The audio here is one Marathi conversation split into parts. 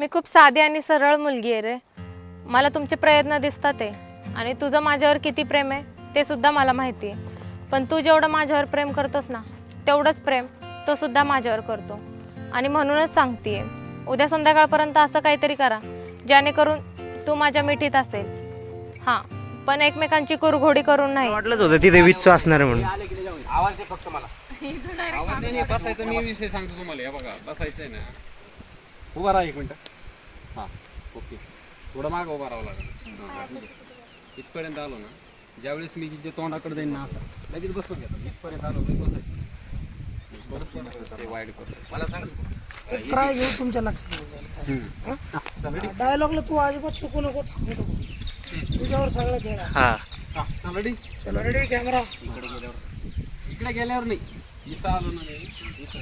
मी खूप साधी आणि सरळ मुलगी आहे रे. मला तुमचे प्रयत्न दिसतात आहे आणि तुझं माझ्यावर किती प्रेम आहे ते सुद्धा मला माहिती आहे. पण तू जेवढं माझ्यावर प्रेम करतोस ना तेवढंच प्रेम तो सुद्धा माझ्यावर करतो. आणि म्हणूनच सांगते उद्या संध्याकाळपर्यंत असं काहीतरी करा जेणेकरून तू माझ्या मिठीत असेल. हां पण एकमेकांची कुरघोडी करून नाही. वाटलंच होतं तिथे विच्चू असणार म्हणून. आवाज फक्त मला. आवाज नाही नाही, बसायचं मी विषय सांगतो तुम्हाला हे बघा बसायचंय ना. उभा राहा एक मिनिट. हा ओके. थोडं मागं उभा राहावं लागेल. हा. इथपर्यंत आलो ना ज्यावेळेस मी जे तोंडाकडे जाईन ना असं लगेच बसून घेतो. इथपर्यंत आलो लगेच बसायचं. वाईट करतो मला सांग. ट्राय घेऊ तुमच्या लक्षात डायलॉगला तू अजिबात चुकू नको थांबू नको. तुझ्यावर सगळं. हा. हा चल रेडी चलो रेडी कॅमेरा इकडे गेल्यावर. इकडे गेल्यावर नाही. इथं आलो ना मी. इथं.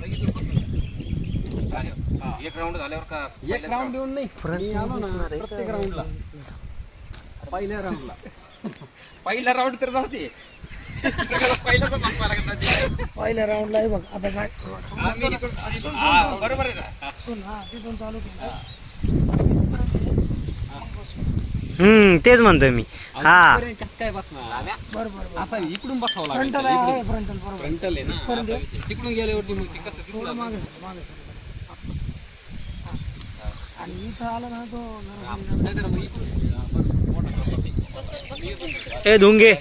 लगेच बसून. एक राऊंड झाल्यावर का एक राऊंड देऊन नाही. मी आलो ना प्रत्येक राऊंडला पहिल्या राऊंडला पहिला राऊंड तर जाऊ दे. पहिला तर मागवा लागत नाही. पहिल्या राऊंडला आहे बघ आता काय? हा, मी इकडून- हा, बरोबर आहे ना? सुन हा तिथून चालू केलं. हम्म तेच म्हणतोय मी. हा. इथपर्यंत कसं काय बसणार? बरं बरं बरं. असं इकडून बसावं लागेल. फ्रंटल आहे फ्रंटल बरोबर. फ्रंटल आहे ना असा विषय. तिकडून गेल्यावरती मग ते कसं दिसणार? मागे सर मागे सर आणि इथं आलं ना तो ए धुंगे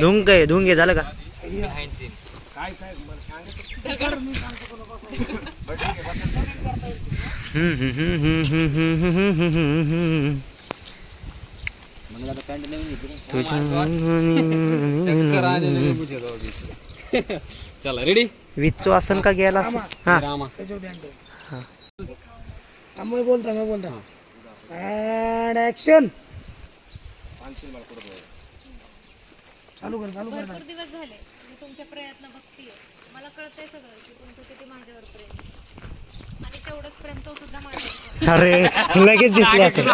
धुंगे धुंगे झालं का चला रेडी विचो आसन का गेला हा त्यामुळे बोलता मी बोलता. अँड ऍक्शन चालू कर चालू कर. भरपूर दिवस झाले. मी तुमचे प्रयत्न बघतीये. मला कळतंय सगळं की तुमचं किती माझ्यावर प्रेम आणि तेवढंच प्रेम तो सुद्धा माझ्यावर. अरे लगेच दिसले असेल.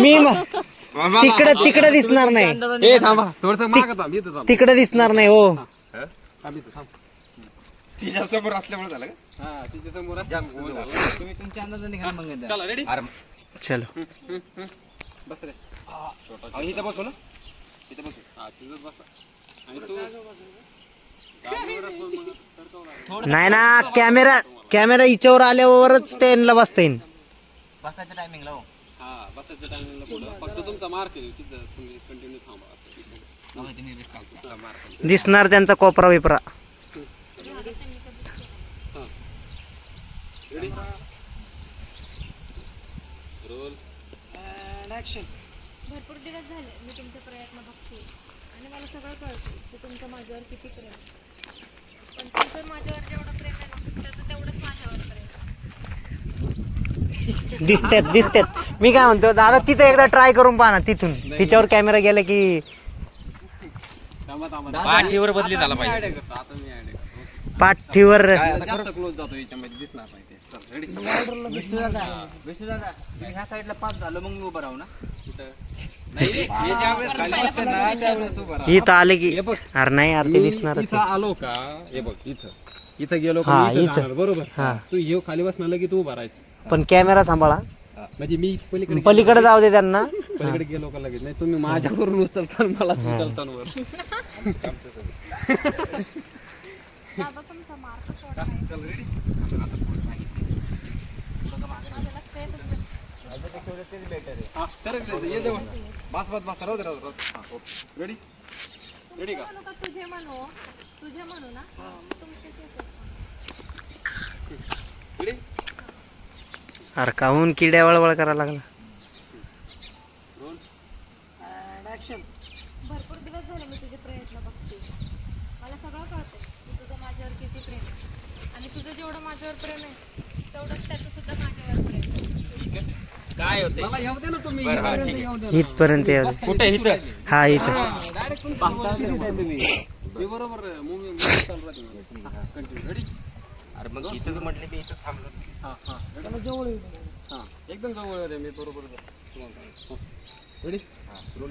मी म- तिकडे तिकडे दिसणार नाही. ए थांबा. थोडस माग थांब इथं थांब. तिकडे दिसणार नाही हो. थांब इथं थांब. तिच्या समोर असल्यामुळे झालं का? हा. तुम्ही तुमच्या अंदाजाने घ्या मग चला रेडी अरे चलो. बस रे. इथं बसू ना इथं बसू हा आणि तू. नाही ना कॅमेरा कॅमेरा हिच्यावर आल्यावरच त्यांना बसता येईल बसायच्या टायमिंगला हो. हा बसायच्या टायमिंगला पुढं. फक्त तुमचा मार्क आहे. तिथं तुम्ही कंटिन्यू थांबा. असं. दिसणार त्यांचा कोपरा विपरा रेडी रोल अँड ऍक्शन भरपूर दिवस झाले मी तुमचे प्रयत्न बघते. आणि मला सगळं कळतं की तुमचं माझ्यावर किती प्रेम आहे. पण तुमचं माझ्यावर जेवढं प्रेम आहे ना त्याचं तेवढंच माझ्यावर प्रेम आहे. दिसतात दिसतात. मी काय म्हणतो दादा तिथं एकदा ट्राय करून पहा ना तिथून. तिच्यावर कॅमेरा गेला की पाठीवर बदली झाला पाहिजे. आता मी करतो. पाठीवर. आता जास्त क्लोज जातो याच्यामध्ये दिसणार नाही ते. चल रेडी विष्णू दादा ह्या साईडला पाच झालं मग मी उभं राहू ना. हे. इथं आले की हे बघ. अरे नाही ते इथं आहे. आलो का? हे बघ इथं. इथं गेलो का? मी इथं इथं. जाणार, बरोबर. हा. तू हे खाली बसणार की तू उभा राहायचं. पण कॅमेरा सांभाळा. म्हणजे मी पलीकडे पलीकडे जाऊ दे त्यांना. पलीकडे गेलो का लगेच? नाही तुम्ही माझ्यावरून उचलता मलाच उचलता बाबा तुमचा मार्क सोडा आहे. माझं लक्ष येतच नाही. हा, सरक रे, ये जवळ बस. बस बस राहू दे राहू दे, राहू दे. ओके. रेडी रेडी का? म्हणू का तुझे म्हणू? तुझे म्हणू ना? तुमचे. रेडी अरे काहून किड्या वळवळ करायला लागला? रोल अँड ऍक्शन भरपूर दिवस झाले मी तुझे प्रयत्न बघते. मला सगळं कळतंय. की तुझं माझ्यावर किती प्रेम आहे. आणि तुझं जेवढं माझ्यावर प्रेम आहे तेवढंच त्याचं सुद्धा माझ्यावर प्रेम आहे. काय होते मला येऊ दे ना तुम्ही. बरं, हा, इथपर्यंत ठीक येऊ दे ना. इथपर्यंत येऊ दे. कुठे इथं? हा इथं. डायरेक्ट तुम्ही. बरोबर मूवी चालू राहते. हा, कंटिन्यू रेडी अरे मग इथंच म्हटलं की इथं थांबलो. हा हा. हा एकदम जवळ आहे मी बरोबर मी हा. रेडी चलो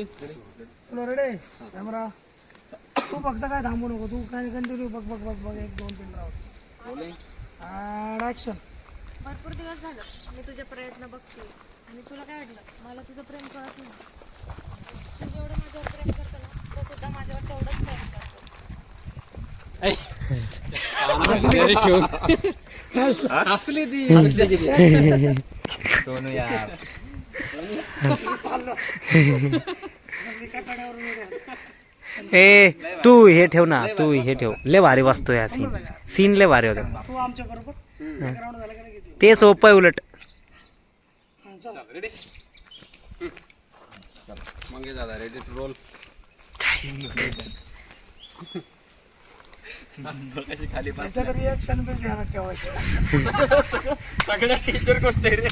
रेडे कॅमेरा तू फक्त काय थांबू नको तू काय कंटिन्यू बघ बघ बघ बघ एक दोन तीन राऊंड ऍक्शन भरपूर दिवस झालं. मी तुझे प्रयत्न बघते. आणि तुला काय वाटलं? मला तुझं प्रेम कळत नाही. तू जेवढं माझ्यावर प्रेम करतो ना तो सुद्धा माझ्यावर तेवढंच प्रेम ती ए तू हे ठेव ना तू हे ठेव. लय भारी वाचतोय हा सीन सीन लय भारी होता. तू आमच्या बरोबर एक राऊंड झाला का नाही किती ते सोपं आहे उलट. हं, चल मंगे दादा रेडी टू रोल त्याच्यात रिॲक्शन बी ठेवायचं सगळ्यात टीचर गोष्ट आहे रे.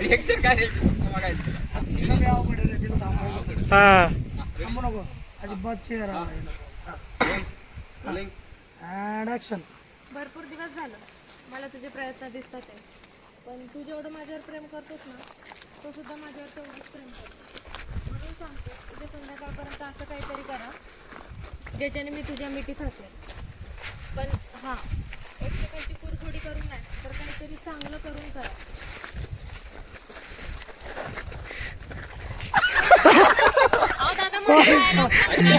रिएक्शन काय रे बघायचं तिला लय अवघड आहे रे, तिला थांबायचं. हा. थांबू नको. अजिबात ऍक्शन भरपूर दिवस झालं. मला तुझे प्रयत्न दिसतात आहे. पण तू जेवढं माझ्यावर प्रेम करतोस ना तो सुद्धा माझ्यावर तेवढंच प्रेम करतो म्हणून सांगतो उद्या संध्याकाळपर्यंत असं काहीतरी करा. ज्याच्याने मी तुझ्या मिठीत हसेल पण हां एकमेकांची कुरघोडी करून नाही तर काहीतरी चांगलं करून करा. अहो, दादा, काय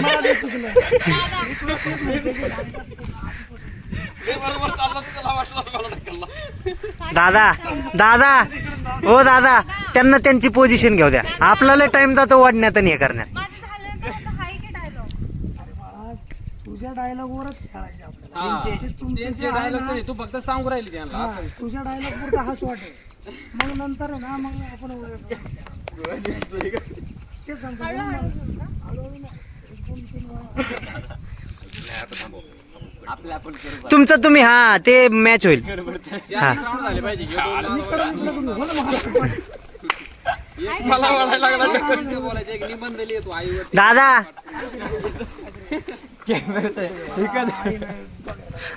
दादा हे बरोबर चाललं तर त्याला वाटलं मला ढकलला. दादा. दादा ओ दादा त्यांना त्यांची पोझिशन घेऊ द्या. आपल्याला टाइम जातो वाढण्यात आणि हे करण्यात. माझं झालं तर आता हाय की डायलॉग अरे बाळा तुझ्या डायलॉग वरच खेळायचे आपल्याला. हा. ते तुमचे जे त्यांचे आहे डायलॉग ना, नाही तू फक्त सांगू राहिली त्यांना हा, तुझ्या डायलॉग पुरता हा शॉट आहे मग नंतर आहे ना मग आपण ते सांगतो हळूहळू नाही. एक दोन तीन वेळा. तुमचं तुम्ही हा ते मॅच होईल. चार round झाले पाहिजे ह्यो दोन round एक मला म्हणायला लागला. एक मिनिटं बोलायचं एक निबंध लिहितो आईवर दादा.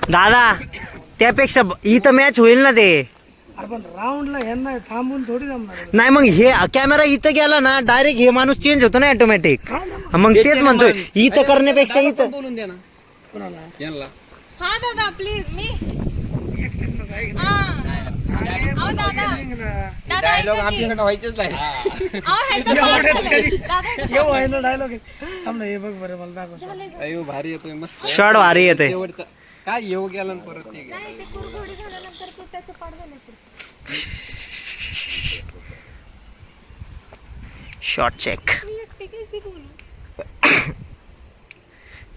दादा त्यापेक्षा इथं मॅच होईल ना ते. पण राऊंडला यांना थांबून थोडी जमणार. नाही मग हे कॅमेरा इथं गेला ना डायरेक्ट हे माणूस चेंज होतो ना ऑटोमॅटिक मग? तेच म्हणतोय इथं करण्यापेक्षा इथं बोलून दे ना. कोणाला? यांना. हा दादा प्लीज मी डायलॉग. आमच्याकडे व्हायचेच नाही. हे. डायलॉग थांब हे बघ बरं मला दाखव. अयो भारी येतोय मस्त. शॉट भारी येते काय येऊ गेला परत ते शॉट चेक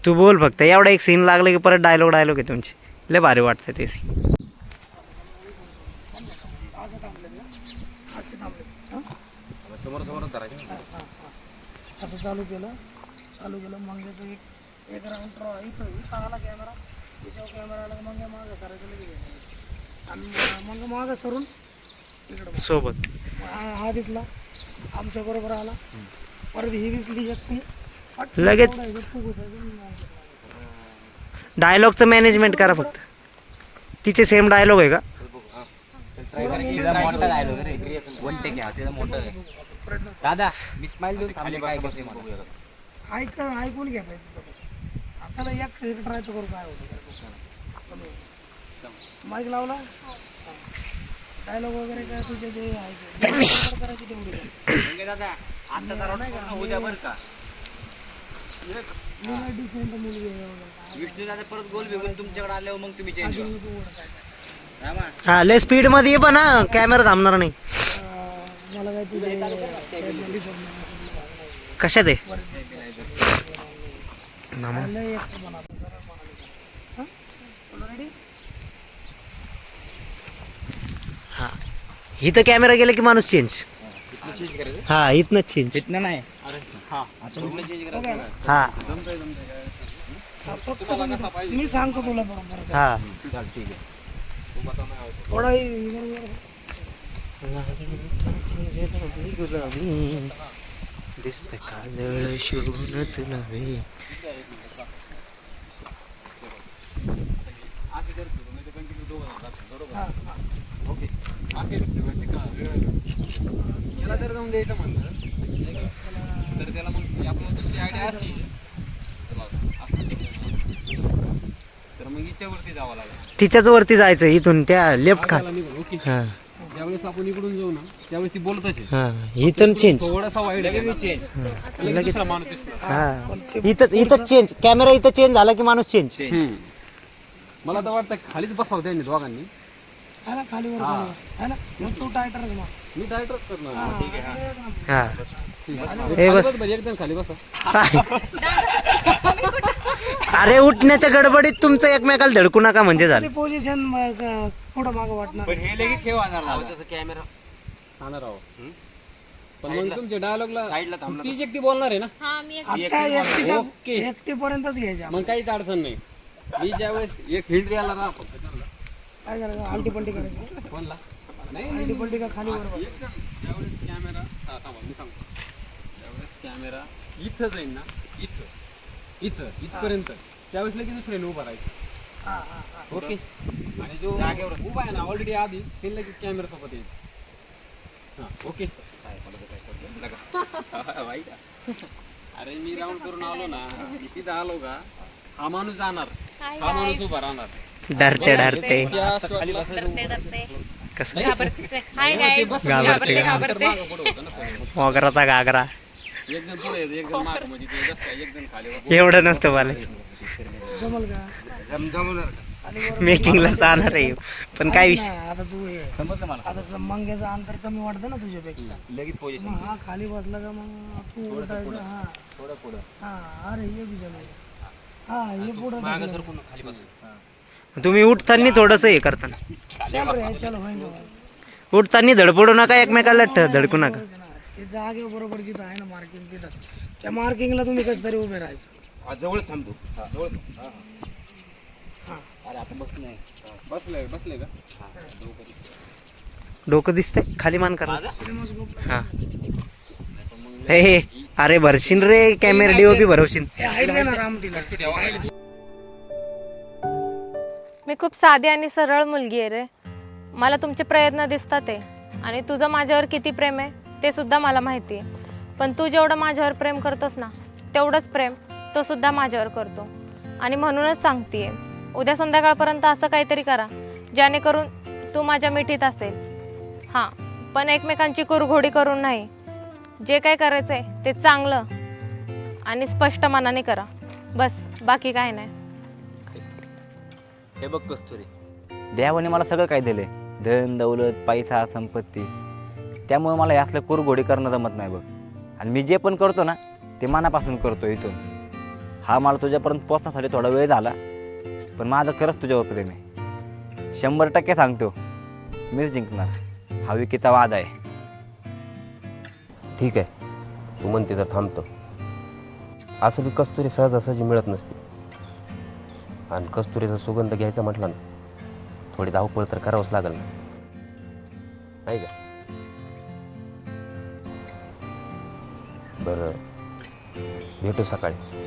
तू बोल फक्त एवढा एक सीन लागला की परत डायलॉग डायलॉग आहे तुमचे. लय भारी वाटतं ते सीन असे थांबले हं? समोर समोरच धरायचं हा, हा, हा. असं चालू केलं. चालू केलं. मग याचं एक एक राऊंड ड्रॉ इथं इथं आला कॅमेरा त्याच्यावर कॅमेरा आला मग मागं सरायचं लगेच. आणि मग- मग सरून इकडं. सोबत. हा हा दिसला. आमच्या बरोबर आला. परत ही दिसली पट लगेच. डायलॉगचं मॅनेजमेंट करा फक्त. तिचे सेम डायलॉग आहे का? दादा मी स्माइल देऊन थांबले काय करते मला ऐक ऐकून घ्या पाहिजे तिचं. आपल्याला एक एक ट्राय करू काय होतं माईक लावला? डायलॉग वगैरे काय तुझे जे आहे ते. करायची तेवढी. म्हणजे दादा आता जरा पूर्ण उद्या बरं का? मुलं decent मुलगी आहे वगैरे काय. विष्णू दादा परत गोल बिघून तुमच्याकडे आल्यावर मग तुम्ही चेंज अजून तू ओळख काय काय. रामा हा लय स्पीडमध्ये ये पण हा. कॅमेरा थांबणार नाही. कशात आहे. हं? हा. इथं कॅमेरा गेला की माणूस चेंज हा इथनं चेंज इथनं नाही. आता पूर्ण चेंज करायचं. हा. हा, फक्त तुम्ही- मी सांगतो तुला बरोबर. हा. थोडा दिसत काजळ शोभून तुला याला जर जाऊन द्यायचं म्हणलं? तर त्याला मग आपल्याला दुसरी आयडिया अशी. तर मग हिच्यावरती जावं लागेल. तिच्याच वरती जायचं इथून त्या लेफ्ट खा ज्यावेळेस आपण इकडून जाऊ ना त्यावेळेस ती बोलत असेल. हा इथून चेंज थोडासा वाईट चेंज लगेच दुसरा माणूस दिसला. हा. इथंच इथंच चेंज कॅमेरा इथं चेंज झाला की माणूस चेंज हम्म. मला तर वाटतं खालीच बसावं त्यांनी दोघांनी. है ना खाली वर खाली वर. है ना मग तू टायटरच मग. मी डायरेक्टच करणार. हा. हे. बस. बस एकदम खाली बसा. अरे उठण्याच्या गडबडीत तुमचं एकमेकाला धडकू नका म्हणजे झालं. पोझिशन पुढं मागं वाटणार. पण हे लगेच ठेवणार खाणार आहो पण मग तुमच्या डायलॉगला साईडला थांबला तीच एकटी बोलणार आहे ना? आता एकटीचाच एकटी पर्यंतच घ्यायच्या मग काहीच अडचण नाही. मी ज्यावेळेस एक हिल्ट यायला राहा फक्त त्यांना. काय करायचं? आलटी पलटी करायची. कोणला? नाही नाही, आलटी पलटी का खाली. एकदम ज्यावेळेस कॅमेरा हा थांबा मी सांगतो. कॅमेरा इथं जाईल ना इथं इथं इथपर्यंत. त्यावेळेस लगेच दुसऱ्याने उभा राहायचं. ओके? आणि जो उभा आहे ना ऑलरेडी आधी ते लगेच कॅमेरा सोबत येईल. हा ओके? वाईट. अरे मी राऊंड करून आलो ना तिथं आलो का हा माणूस जाणार. हा माणूस उभा राहणार. डरते डरते त्या कसं? घाबरते घाबरते. मागं पुढं होतं ना. सगळं. मोगराचा घागरा. एक जण पुढे येतो एक जण मागं म्हणजे ते जसं काय, एक जण खाली वर. एवढं नव्हतं बोलायचं. जमल का? जमणार मेकिंगला जाणार आहे. पण काय विषय? नाही, आता तू हे समजलं मला? आता सम- मंग्याचं अंतर कमी वाटतं ना तुझ्यापेक्षा. लगेच पोझिशन मग हा खाली बसला का मग? तू उलटायचं हा. थोडं पुढं. हा अरे ये हा हे पुढं मागं सरकून खाली तुम्ही उठताना थोडस हे करताना. चल रे चल होईन. उठताना धडपडू नका एकमेकाला ठ- धडकू नका. ते जागे बरोबर जिथं आहे ना मार्किंग तिथंच. त्या मार्किंगला तुम्ही कसं तरी उभे राहायचं. हा, जवळच थांबतो हा, जवळ थांब. हा, हा. हा. अरे आता बस नाही बसले बसले का? डोकं दिसतंय. खाली मान करा. हा. हे हे. अरे भरशील रे कॅमेरा डीओपी भरवशील हे हाईट दे ना राम तिला. मी खूप साधी आणि सरळ मुलगी आहे रे. मला तुमचे प्रयत्न दिसतात आहे आणि तुझं माझ्यावर किती प्रेम आहे? ते सुद्धा मला माहिती आहे. पण तू जेवढं माझ्यावर प्रेम करतोस ना तेवढंच प्रेम तो सुद्धा माझ्यावर करतो. आणि म्हणूनच सांगते उद्या संध्याकाळपर्यंत असं काहीतरी करा जेणेकरून तू माझ्या मिठीत असेल. हां पण एकमेकांची कुरघोडी करून नाही. जे काय करायचं आहे ते चांगलं आणि स्पष्ट मनाने करा. बस बाकी काय नाही. हे बघ कस्तुरी. देवाने मला सगळं काय दिले धन दौलत पैसा संपत्ती. त्यामुळे मला हे असलं कुरघोडी करणं जमत नाही बघ. आणि मी जे पण करतो ना ते मनापासून करतो इथून. हा मला तुझ्यापर्यंत पोचण्यासाठी थोडा वेळ झाला पण माझं खरंच तुझ्यावर प्रेम आहे. शंभर टक्के सांगतो मीच जिंकणार. हा विकीचा वाद आहे. ठीक आहे. तू म्हणते तर थांबतो. असं बी कस्तुरी सहजासहजी मिळत नसते. आणि कस्तुरीचा सुगंध घ्यायचा म्हटला ना थोडी धावपळ तर करावंच लागेल ना. नाही का? बरं. भेटू सकाळी.